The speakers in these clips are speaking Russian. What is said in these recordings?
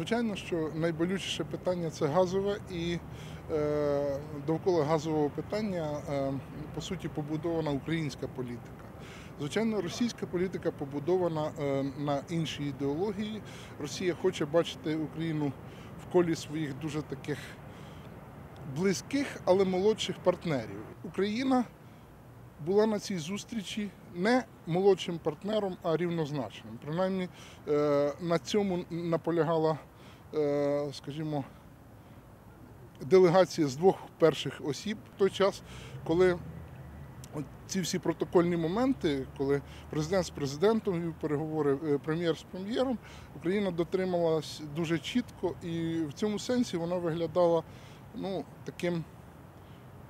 Звичайно, що найболючіше питання це газове, і е, довкола газового питання е, по суті побудована українська політика. Звичайно, російська політика побудована е, на іншій ідеології. Росія хоче бачити Україну в колі своїх дуже таких близьких, але молодших партнерів. Україна була на цій зустрічі не молодшим партнером, а рівнозначним. Принаймні е, на цьому наполягала, е, скажімо, делегація з двох перших осіб в той час, коли ці всі протокольні моменти, коли президент з президентом вів переговори, е, прем'єр з прем'єром, Україна дотрималась дуже чітко, і в цьому сенсі вона виглядала ну, таким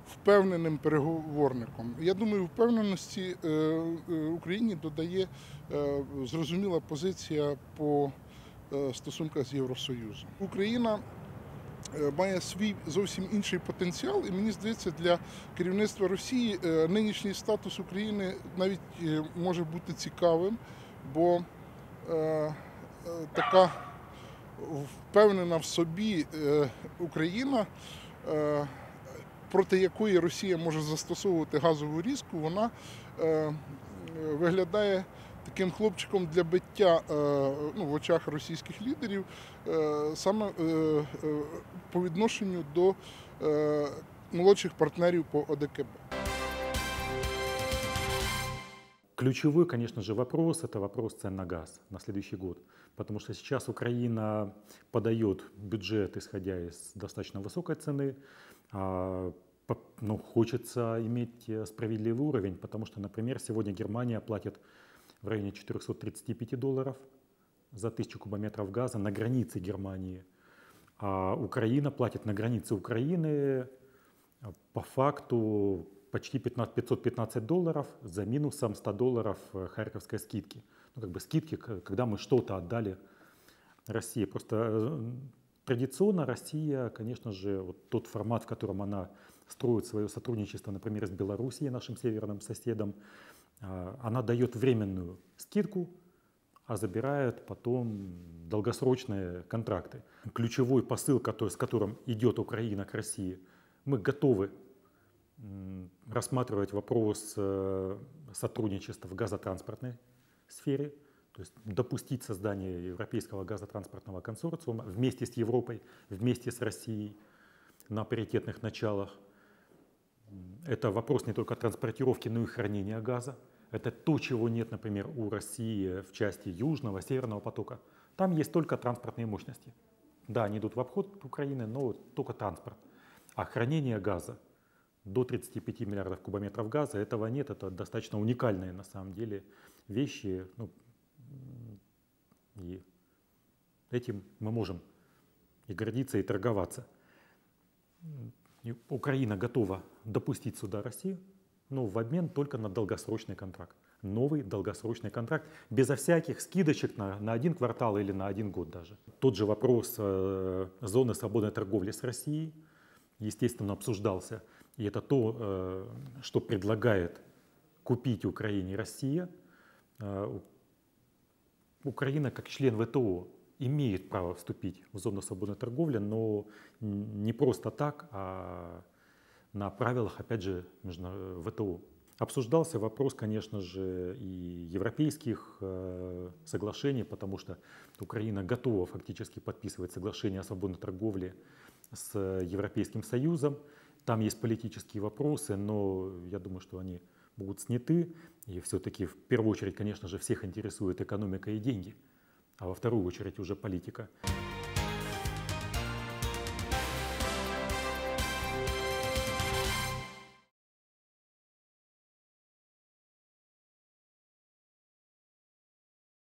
впевненим переговорником. Я думаю, впевненості е, е, Україні додає е, зрозуміла позиція по стосунках з Євросоюзом. Україна має свій зовсім інший потенціал, і мені здається, для керівництва Росії нинішній статус України навіть може бути цікавим, бо така впевнена в собі Україна проти якої Росія може застосовувати газову різку, вона е, е, виглядає таким хлопчиком для биття е, ну, в очах російських лідерів е, саме е, е, по відношенню до е, молодших партнерів по ОДКБ. Ключевой, конечно же, вопрос – это вопрос цен на газ на следующий год. Потому что сейчас Украина подает бюджет, исходя из достаточно высокой цены. А, Ну, хочется иметь э, справедливый уровень, потому что, например, сегодня Германия платит в районе 435 долларов за тысячу кубометров газа на границе Германии. А Украина платит на границе Украины а, по факту почти 15 515 долларов за минусом 100 долларов э, харьковской скидки. Ну, как бы скидки, когда мы что-то отдали России. Просто э, традиционно Россия, конечно же, вот тот формат, в котором она строит свое сотрудничество, например, с Белоруссией, нашим северным соседом, а, она дает временную скидку, а забирает потом долгосрочные контракты. Ключевой посыл, который, с которым идет Украина к России, мы готовы рассматривать вопрос э, сотрудничества в газотранспортной сфере, то есть допустить создание Европейского газотранспортного консорциума вместе с Европой, вместе с Россией на паритетных началах. Это вопрос не только транспортировки, но и хранения газа. Это то, чего нет, например, у России в части Южного, Северного потока. Там есть только транспортные мощности. Да, они идут в обход Украины, но только транспорт. А хранение газа до 35 миллиардов кубометров газа, этого нет. Это достаточно уникальные на самом деле вещи. Ну, и этим мы можем и гордиться, и торговаться. И Украина готова допустить сюда Россию, но в обмен только на долгосрочный контракт. Новый долгосрочный контракт, безо всяких скидочек на, на один квартал или на один год даже. Тот же вопрос э, зоны свободной торговли с Россией, естественно, обсуждался. И это то, э, что предлагает купить Украине Россия. Э, Украина как член ВТО имеет право вступить в зону свободной торговли, но не просто так, а на правилах, опять же, ВТО. Обсуждался вопрос, конечно же, и европейских э, соглашений, потому что Украина готова фактически подписывать соглашение о свободной торговле с Европейским Союзом. Там есть политические вопросы, но я думаю, что они будут сняты. И все-таки в первую очередь, конечно же, всех интересует экономика и деньги, а во вторую очередь уже политика.